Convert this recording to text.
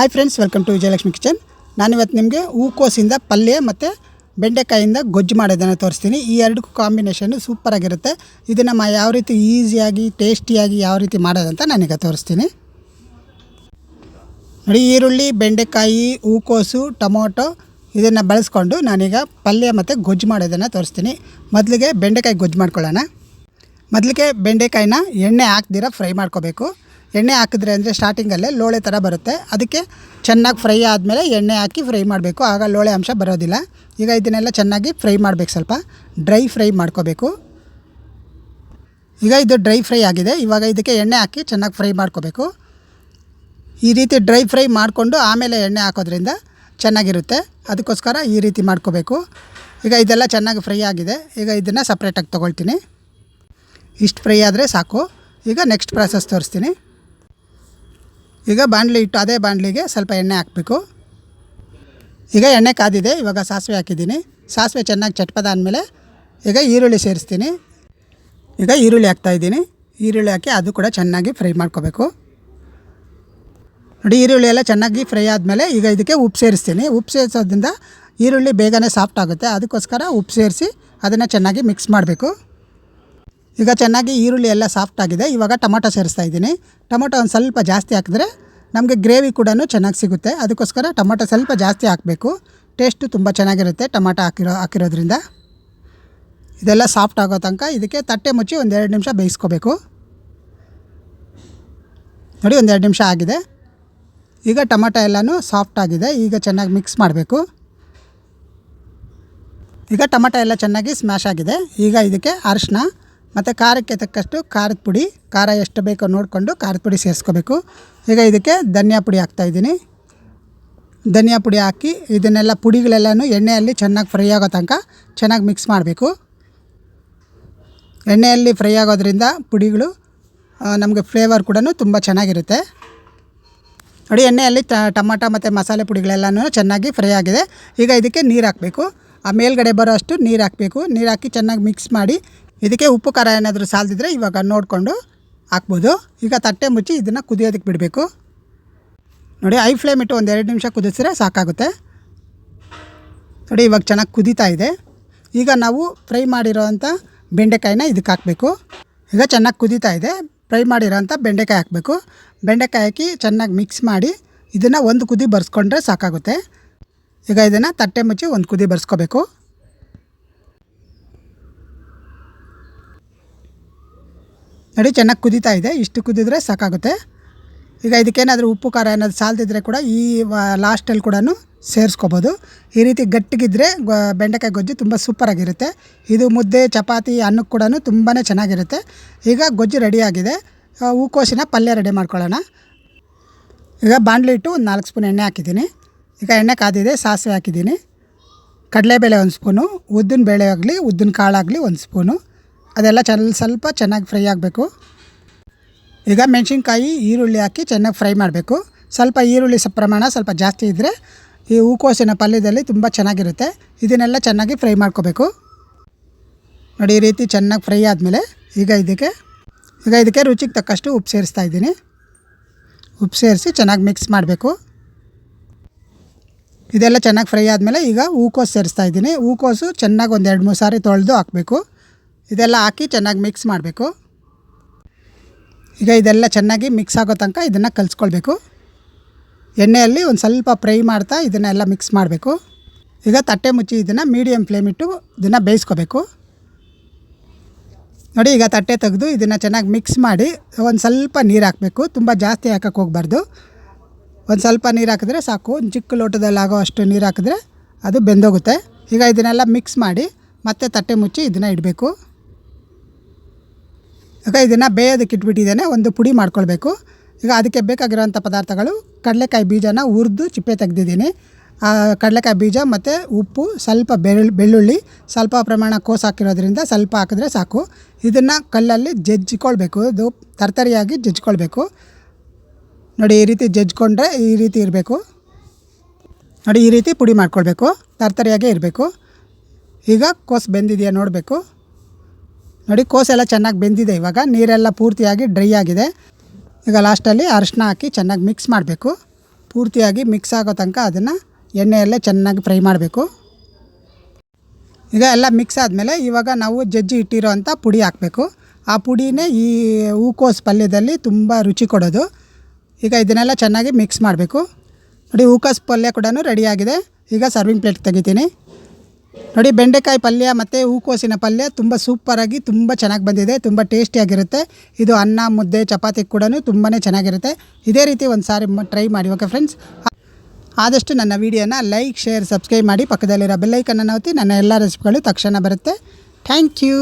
Hi friends welcome to Vijayalakshmi kitchen ನಾನಿವತ್ತು ನಿಮಗೆ ಹೂಕೋಸಿಂದ ಪಲ್ಯ ಮತ್ತು ಬೆಂಡೆಕಾಯಿಂದ ಗೊಜ್ಜು ಮಾಡೋದನ್ನು ತೋರಿಸ್ತೀನಿ. ಈ ಎರಡಕ್ಕೂ ಕಾಂಬಿನೇಷನ್ನು ಸೂಪರಾಗಿರುತ್ತೆ ಇದನ್ನು ಮ ಯಾವ ರೀತಿ ಈಸಿಯಾಗಿ ಟೇಸ್ಟಿಯಾಗಿ ಯಾವ ರೀತಿ ಮಾಡೋದಂತ ನಾನೀಗ ತೋರಿಸ್ತೀನಿ. ನೋಡಿ, ಈರುಳ್ಳಿ, ಬೆಂಡೆಕಾಯಿ, ಹೂಕೋಸು, ಟೊಮೊಟೊ ಇದನ್ನು ಬಳಸ್ಕೊಂಡು ನಾನೀಗ ಪಲ್ಯ ಮತ್ತು ಗೊಜ್ಜು ಮಾಡೋದನ್ನು ತೋರಿಸ್ತೀನಿ. ಮೊದಲಿಗೆ ಬೆಂಡೆಕಾಯಿ ಗೊಜ್ಜು ಮಾಡ್ಕೊಳ್ಳೋಣ. ಮೊದಲಿಗೆ ಬೆಂಡೆಕಾಯಿನ ಎಣ್ಣೆ ಹಾಕ್ದಿರ ಫ್ರೈ ಮಾಡ್ಕೋಬೇಕು. ಎಣ್ಣೆ ಹಾಕಿದ್ರೆ ಅಂದರೆ ಸ್ಟಾರ್ಟಿಂಗಲ್ಲೇ ಲೋಳೆ ಥರ ಬರುತ್ತೆ. ಅದಕ್ಕೆ ಚೆನ್ನಾಗಿ ಫ್ರೈ ಆದಮೇಲೆ ಎಣ್ಣೆ ಹಾಕಿ ಫ್ರೈ ಮಾಡಬೇಕು. ಆಗ ಲೋಳೆ ಅಂಶ ಬರೋದಿಲ್ಲ. ಈಗ ಇದನ್ನೆಲ್ಲ ಚೆನ್ನಾಗಿ ಫ್ರೈ ಮಾಡಬೇಕು ಸ್ವಲ್ಪ. ಡ್ರೈ ಫ್ರೈ ಮಾಡ್ಕೋಬೇಕು. ಈಗ ಇದು ಡ್ರೈ ಫ್ರೈ ಆಗಿದೆ. ಇವಾಗ ಇದಕ್ಕೆ ಎಣ್ಣೆ ಹಾಕಿ ಚೆನ್ನಾಗಿ ಫ್ರೈ ಮಾಡ್ಕೋಬೇಕು. ಈ ರೀತಿ ಡ್ರೈ ಫ್ರೈ ಮಾಡಿಕೊಂಡು ಆಮೇಲೆ ಎಣ್ಣೆ ಹಾಕೋದ್ರಿಂದ ಚೆನ್ನಾಗಿರುತ್ತೆ. ಅದಕ್ಕೋಸ್ಕರ ಈ ರೀತಿ ಮಾಡ್ಕೋಬೇಕು. ಈಗ ಇದೆಲ್ಲ ಚೆನ್ನಾಗಿ ಫ್ರೈ ಆಗಿದೆ. ಈಗ ಇದನ್ನು ಸಪ್ರೇಟಾಗಿ ತೊಗೊಳ್ತೀನಿ. ಇಷ್ಟು ಫ್ರೈ ಆದರೆ ಸಾಕು. ಈಗ ನೆಕ್ಸ್ಟ್ ಪ್ರಾಸೆಸ್ ತೋರಿಸ್ತೀನಿ. ಈಗ ಬಾಣಲಿ ಇಟ್ಟು ಅದೇ ಬಾಣಲಿಗೆ ಸ್ವಲ್ಪ ಎಣ್ಣೆ ಹಾಕಬೇಕು. ಈಗ ಎಣ್ಣೆ ಕಾದಿದೆ, ಇವಾಗ ಸಾಸಿವೆ ಹಾಕಿದ್ದೀನಿ. ಸಾಸಿವೆ ಚೆನ್ನಾಗಿ ಚಟ್ಪದ ಆದಮೇಲೆ ಈಗ ಈರುಳ್ಳಿ ಸೇರಿಸ್ತೀನಿ. ಈಗ ಈರುಳ್ಳಿ ಹಾಕ್ತಾಯಿದ್ದೀನಿ ಈರುಳ್ಳಿ ಹಾಕಿ ಅದು ಕೂಡ ಚೆನ್ನಾಗಿ ಫ್ರೈ ಮಾಡ್ಕೋಬೇಕು. ನೋಡಿ, ಈರುಳ್ಳಿ ಎಲ್ಲ ಚೆನ್ನಾಗಿ ಫ್ರೈ ಆದಮೇಲೆ ಈಗ ಇದಕ್ಕೆ ಉಪ್ಪು ಸೇರಿಸ್ತೀನಿ. ಉಪ್ಪು ಸೇರಿಸೋದ್ರಿಂದ ಈರುಳ್ಳಿ ಬೇಗನೆ ಸಾಫ್ಟ್ ಆಗುತ್ತೆ. ಅದಕ್ಕೋಸ್ಕರ ಉಪ್ಪು ಸೇರಿಸಿ ಅದನ್ನು ಚೆನ್ನಾಗಿ ಮಿಕ್ಸ್ ಮಾಡಬೇಕು. ಈಗ ಚೆನ್ನಾಗಿ ಈರುಳ್ಳಿ ಎಲ್ಲ ಸಾಫ್ಟ್ ಆಗಿದೆ. ಇವಾಗ ಟೊಮೊಟೊ ಸೇರಿಸ್ತಾ ಇದ್ದೀನಿ. ಟೊಮೊಟೊ ಒಂದು ಸ್ವಲ್ಪ ಜಾಸ್ತಿ ಹಾಕಿದ್ರೆ ನಮಗೆ ಗ್ರೇವಿ ಕೂಡ ಚೆನ್ನಾಗಿ ಸಿಗುತ್ತೆ. ಅದಕ್ಕೋಸ್ಕರ ಟೊಮೊಟೊ ಸ್ವಲ್ಪ ಜಾಸ್ತಿ ಹಾಕಬೇಕು. ಟೇಸ್ಟು ತುಂಬ ಚೆನ್ನಾಗಿರುತ್ತೆ ಟೊಮೊಟೊ ಹಾಕಿರೋ ಹಾಕಿರೋದ್ರಿಂದ. ಇದೆಲ್ಲ ಸಾಫ್ಟ್ ಆಗೋ ತನಕ ಇದಕ್ಕೆ ತಟ್ಟೆ ಮುಚ್ಚಿ ಒಂದೆರಡು ನಿಮಿಷ ಬೇಯಿಸ್ಕೋಬೇಕು. ನೋಡಿ ಒಂದೆರಡು ನಿಮಿಷ ಆಗಿದೆ. ಈಗ ಟೊಮೊಟೊ ಎಲ್ಲನೂ ಸಾಫ್ಟ್ ಆಗಿದೆ. ಈಗ ಚೆನ್ನಾಗಿ ಮಿಕ್ಸ್ ಮಾಡಬೇಕು. ಈಗ ಟೊಮೊಟೊ ಎಲ್ಲ ಚೆನ್ನಾಗಿ ಸ್ಮ್ಯಾಶ್ ಆಗಿದೆ. ಈಗ ಇದಕ್ಕೆ ಅರಿಶಿನ ಮತ್ತು ಖಾರಕ್ಕೆ ತಕ್ಕಷ್ಟು ಖಾರದ ಪುಡಿ, ಖಾರ ಎಷ್ಟು ಬೇಕೋ ನೋಡಿಕೊಂಡು ಖಾರದ ಪುಡಿ ಸೇರಿಸ್ಕೋಬೇಕು. ಈಗ ಇದಕ್ಕೆ ಧನಿಯಾ ಪುಡಿ ಹಾಕ್ತಾಯಿದ್ದೀನಿ ಧನಿಯಾ ಪುಡಿ ಹಾಕಿ ಇದನ್ನೆಲ್ಲ ಪುಡಿಗಳೆಲ್ಲನೂ ಎಣ್ಣೆಯಲ್ಲಿ ಚೆನ್ನಾಗಿ ಫ್ರೈ ಆಗೋ ತನಕ ಚೆನ್ನಾಗಿ ಮಿಕ್ಸ್ ಮಾಡಬೇಕು. ಎಣ್ಣೆಯಲ್ಲಿ ಫ್ರೈ ಆಗೋದ್ರಿಂದ ಪುಡಿಗಳು ನಮಗೆ ಫ್ಲೇವರ್ ಕೂಡ ತುಂಬ ಚೆನ್ನಾಗಿರುತ್ತೆ. ನೋಡಿ, ಎಣ್ಣೆಯಲ್ಲಿ ಟಮಾಟ ಮತ್ತು ಮಸಾಲೆ ಪುಡಿಗಳೆಲ್ಲನೂ ಚೆನ್ನಾಗಿ ಫ್ರೈ ಆಗಿದೆ. ಈಗ ಇದಕ್ಕೆ ನೀರು ಹಾಕಬೇಕು. ಆ ಮೇಲ್ಗಡೆ ಬರೋ ಅಷ್ಟು ನೀರು ಹಾಕಬೇಕು. ನೀರು ಹಾಕಿ ಚೆನ್ನಾಗಿ ಮಿಕ್ಸ್ ಮಾಡಿ ಇದಕ್ಕೆ ಉಪ್ಪು ಖಾರ ಏನಾದರೂ ಸಾಲದಿದ್ರೆ ಇವಾಗ ನೋಡಿಕೊಂಡು ಹಾಕ್ಬೋದು. ಈಗ ತಟ್ಟೆ ಮುಚ್ಚಿ ಇದನ್ನು ಕುದಿಯೋದಕ್ಕೆ ಬಿಡಬೇಕು. ನೋಡಿ ಐ ಫ್ಲೇಮ್ ಇಟ್ಟು ಒಂದು ಎರಡು ನಿಮಿಷ ಕುದಿಸಿದ್ರೆ ಸಾಕಾಗುತ್ತೆ. ನೋಡಿ, ಇವಾಗ ಚೆನ್ನಾಗಿ ಕುದೀತಾ ಇದೆ. ಈಗ ನಾವು ಫ್ರೈ ಮಾಡಿರೋವಂಥ ಬೆಂಡೆಕಾಯಿನ ಇದಕ್ಕೆ ಹಾಕಬೇಕು. ಈಗ ಚೆನ್ನಾಗಿ ಕುದೀತಾ ಇದೆ. ಫ್ರೈ ಮಾಡಿರೋಂಥ ಬೆಂಡೆಕಾಯಿ ಹಾಕಬೇಕು. ಬೆಂಡೆಕಾಯಿ ಹಾಕಿ ಚೆನ್ನಾಗಿ ಮಿಕ್ಸ್ ಮಾಡಿ ಇದನ್ನು ಒಂದು ಕುದಿ ಬರ್ಸ್ಕೊಂಡ್ರೆ ಸಾಕಾಗುತ್ತೆ. ಈಗ ಇದನ್ನು ತಟ್ಟೆ ಮುಚ್ಚಿ ಒಂದು ಕುದಿ ಬರ್ಸ್ಕೋಬೇಕು. ನೋಡಿ, ಚೆನ್ನಾಗಿ ಕುದೀತಾ ಇದೆ. ಇಷ್ಟು ಕುದಿದ್ರೆ ಸಾಕಾಗುತ್ತೆ. ಈಗ ಇದಕ್ಕೇನಾದರೂ ಉಪ್ಪು, ಖಾರ ಏನಾದರೂ ಸಾಲ್ದಿದ್ರೆ ಕೂಡ ಈ ಲಾಸ್ಟಲ್ಲಿ ಕೂಡ ಸೇರಿಸ್ಕೋಬೋದು. ಈ ರೀತಿ ಗಟ್ಟಿಗಿದ್ರೆ ಬೆಂಡೆಕಾಯಿ ಗೊಜ್ಜು ತುಂಬ ಸೂಪರಾಗಿರುತ್ತೆ ಇದು ಮುದ್ದೆ, ಚಪಾತಿ, ಅನ್ನಕ್ಕೆ ಕೂಡ ತುಂಬಾ ಚೆನ್ನಾಗಿರುತ್ತೆ. ಈಗ ಗೊಜ್ಜು ರೆಡಿಯಾಗಿದೆ ಹೂಕೋಸಿನ ಪಲ್ಯ ರೆಡಿ ಮಾಡ್ಕೊಳ್ಳೋಣ. ಈಗ ಬಾಣಲಿ ಇಟ್ಟು ಒಂದು ನಾಲ್ಕು ಸ್ಪೂನ್ ಎಣ್ಣೆ ಹಾಕಿದ್ದೀನಿ. ಈಗ ಎಣ್ಣೆ ಕಾದಿದೆ, ಸಾಸಿವೆ ಹಾಕಿದ್ದೀನಿ. ಕಡಲೆಬೇಳೆ ಒಂದು ಸ್ಪೂನು, ಉದ್ದಿನ ಬೇಳೆ ಆಗಲಿ, ಉದ್ದಿನ ಕಾಳಾಗಲಿ ಒಂದು ಸ್ಪೂನು. ಅದೆಲ್ಲ ಚೆನ್ನ ಸ್ವಲ್ಪ ಚೆನ್ನಾಗಿ ಫ್ರೈ ಆಗಬೇಕು. ಈಗ ಮೆಣಸಿನ್ಕಾಯಿ, ಈರುಳ್ಳಿ ಹಾಕಿ ಚೆನ್ನಾಗಿ ಫ್ರೈ ಮಾಡಬೇಕು. ಸ್ವಲ್ಪ ಈರುಳ್ಳಿ ಸ, ಪ್ರಮಾಣ ಸ್ವಲ್ಪ ಜಾಸ್ತಿ ಇದ್ದರೆ ಈ ಹೂಕೋಸಿನ ಪಲ್ಯದಲ್ಲಿ ತುಂಬ ಚೆನ್ನಾಗಿರುತ್ತೆ. ಇದನ್ನೆಲ್ಲ ಚೆನ್ನಾಗಿ ಫ್ರೈ ಮಾಡ್ಕೋಬೇಕು. ನೋಡಿ, ಈ ರೀತಿ ಚೆನ್ನಾಗಿ ಫ್ರೈ ಆದಮೇಲೆ ಈಗ ಇದಕ್ಕೆ ಈಗ ಇದಕ್ಕೆ ರುಚಿಗೆ ತಕ್ಕಷ್ಟು ಉಪ್ಪು ಸೇರಿಸ್ತಾ ಇದ್ದೀನಿ. ಉಪ್ಪು ಸೇರಿಸಿ ಚೆನ್ನಾಗಿ ಮಿಕ್ಸ್ ಮಾಡಬೇಕು. ಇದೆಲ್ಲ ಚೆನ್ನಾಗಿ ಫ್ರೈ ಆದಮೇಲೆ ಈಗ ಹೂಕೋಸು ಸೇರಿಸ್ತಾ ಇದ್ದೀನಿ. ಹೂಕೋಸು ಚೆನ್ನಾಗಿ ಒಂದು ಎರಡು ಮೂರು ಸಾರಿ ತೊಳೆದು ಹಾಕಬೇಕು. ಇದೆಲ್ಲ ಹಾಕಿ ಚೆನ್ನಾಗಿ ಮಿಕ್ಸ್ ಮಾಡಬೇಕು. ಈಗ ಇದೆಲ್ಲ ಚೆನ್ನಾಗಿ ಮಿಕ್ಸ್ ಆಗೋ ತನಕ ಇದನ್ನು ಕಲಿಸ್ಕೊಳ್ಬೇಕು. ಎಣ್ಣೆಯಲ್ಲಿ ಒಂದು ಸ್ವಲ್ಪ ಫ್ರೈ ಮಾಡ್ತಾ ಇದನ್ನೆಲ್ಲ ಮಿಕ್ಸ್ ಮಾಡಬೇಕು. ಈಗ ತಟ್ಟೆ ಮುಚ್ಚಿ ಇದನ್ನು ಮೀಡಿಯಮ್ ಫ್ಲೇಮ್ ಇಟ್ಟು ಇದನ್ನು ಬೇಯಿಸ್ಕೋಬೇಕು. ನೋಡಿ ಈಗ ತಟ್ಟೆ ತೆಗೆದು ಇದನ್ನು ಚೆನ್ನಾಗಿ ಮಿಕ್ಸ್ ಮಾಡಿ ಒಂದು ಸ್ವಲ್ಪ ನೀರು ಹಾಕಬೇಕು. ತುಂಬ ಜಾಸ್ತಿ ಹಾಕೋಕೆ ಹೋಗ್ಬಾರ್ದು. ಒಂದು ಸ್ವಲ್ಪ ನೀರು ಹಾಕಿದ್ರೆ ಸಾಕು. ಒಂದು ಚಿಕ್ಕ ಲೋಟದಲ್ಲಿ ಆಗೋ ಅಷ್ಟು ನೀರು ಹಾಕಿದ್ರೆ ಅದು ಬೆಂದೋಗುತ್ತೆ. ಈಗ ಇದನ್ನೆಲ್ಲ ಮಿಕ್ಸ್ ಮಾಡಿ ಮತ್ತೆ ತಟ್ಟೆ ಮುಚ್ಚಿ ಇದನ್ನು ಇಡಬೇಕು. ಈಗ ಇದನ್ನು ಬೇಯೋದಕ್ಕೆ ಇಟ್ಬಿಟ್ಟಿದ್ದೇನೆ, ಒಂದು ಪುಡಿ ಮಾಡ್ಕೊಳ್ಬೇಕು. ಈಗ ಅದಕ್ಕೆ ಬೇಕಾಗಿರೋಂಥ ಪದಾರ್ಥಗಳು, ಕಡಲೆಕಾಯಿ ಬೀಜನ ಹುರಿದು ಚಿಪ್ಪೆ ತೆಗೆದಿದ್ದೀನಿ. ಕಡಲೆಕಾಯಿ ಬೀಜ ಮತ್ತು ಉಪ್ಪು, ಸ್ವಲ್ಪ ಬೆಳ್ಳು, ಬೆಳ್ಳುಳ್ಳಿ, ಸ್ವಲ್ಪ ಪ್ರಮಾಣ ಕೋಸು ಹಾಕಿರೋದ್ರಿಂದ ಸ್ವಲ್ಪ ಹಾಕಿದ್ರೆ ಸಾಕು. ಇದನ್ನು ಕಲ್ಲಲ್ಲಿ ಜಜ್ಜಿಕೊಳ್ಬೇಕು, ಇದು ತರ್ತರಿಯಾಗಿ ಜಜ್ಜಿಕೊಳ್ಬೇಕು. ನೋಡಿ, ಈ ರೀತಿ ಜಜ್ಜಿಕೊಂಡ್ರೆ ಈ ರೀತಿ ಇರಬೇಕು. ನೋಡಿ, ಈ ರೀತಿ ಪುಡಿ ಮಾಡ್ಕೊಳ್ಬೇಕು, ತರ್ತರಿಯಾಗೇ ಇರಬೇಕು. ಈಗ ಕೋಸು ಬೆಂದಿದೆಯಾ ನೋಡಬೇಕು. ನೋಡಿ, ಕೋಸೆಲ್ಲ ಚೆನ್ನಾಗಿ ಬೆಂದಿದೆ ಇವಾಗ. ನೀರೆಲ್ಲ ಪೂರ್ತಿಯಾಗಿ ಡ್ರೈ ಆಗಿದೆ. ಈಗ ಲಾಸ್ಟಲ್ಲಿ ಅರಶಿನ ಹಾಕಿ ಚೆನ್ನಾಗಿ ಮಿಕ್ಸ್ ಮಾಡಬೇಕು. ಪೂರ್ತಿಯಾಗಿ ಮಿಕ್ಸ್ ಆಗೋ ತನಕ ಅದನ್ನು ಎಣ್ಣೆಯಲ್ಲೇ ಚೆನ್ನಾಗಿ ಫ್ರೈ ಮಾಡಬೇಕು. ಈಗ ಎಲ್ಲ ಮಿಕ್ಸ್ ಆದಮೇಲೆ ಇವಾಗ ನಾವು ಜಜ್ಜಿ ಇಟ್ಟಿರೋ ಅಂಥ ಪುಡಿ ಹಾಕಬೇಕು. ಆ ಪುಡಿನೇ ಈ ಹೂಕೋಸು ಪಲ್ಯದಲ್ಲಿ ತುಂಬ ರುಚಿ ಕೊಡೋದು. ಈಗ ಇದನ್ನೆಲ್ಲ ಚೆನ್ನಾಗಿ ಮಿಕ್ಸ್ ಮಾಡಬೇಕು. ನೋಡಿ, ಹೂಕೋಸು ಪಲ್ಯ ಕೂಡ ರೆಡಿಯಾಗಿದೆ ಈಗ ಸರ್ವಿಂಗ್ ಪ್ಲೇಟ್ ತೆಗಿತೀನಿ. ನೋಡಿ, ಬೆಂಡೆಕಾಯಿ ಪಲ್ಯ ಮತ್ತು ಹೂಕೋಸಿನ ಪಲ್ಯ ತುಂಬ ಸೂಪರಾಗಿ ತುಂಬ ಚೆನ್ನಾಗಿ ಬಂದಿದೆ, ತುಂಬ ಟೇಸ್ಟಿಯಾಗಿರುತ್ತೆ ಇದು ಅನ್ನ, ಮುದ್ದೆ, ಚಪಾತಿ ಕೂಡ ತುಂಬಾ ಚೆನ್ನಾಗಿರುತ್ತೆ. ಇದೇ ರೀತಿ ಒಂದು ಸಾರಿ ಟ್ರೈ ಮಾಡಿ ಓಕೆ ಫ್ರೆಂಡ್ಸ್ ಆದಷ್ಟು ನನ್ನ ವೀಡಿಯೋನ ಲೈಕ್ ಶೇರ್ ಸಬ್ಸ್ಕ್ರೈಬ್ ಮಾಡಿ ಪಕ್ಕದಲ್ಲಿರೋ ಬೆಲ್ಲೈಕನ್ನು ಒತ್ತಿ, ನನ್ನ ಎಲ್ಲ ರೆಸಿಪಿಗಳು ತಕ್ಷಣ ಬರುತ್ತೆ. Thank you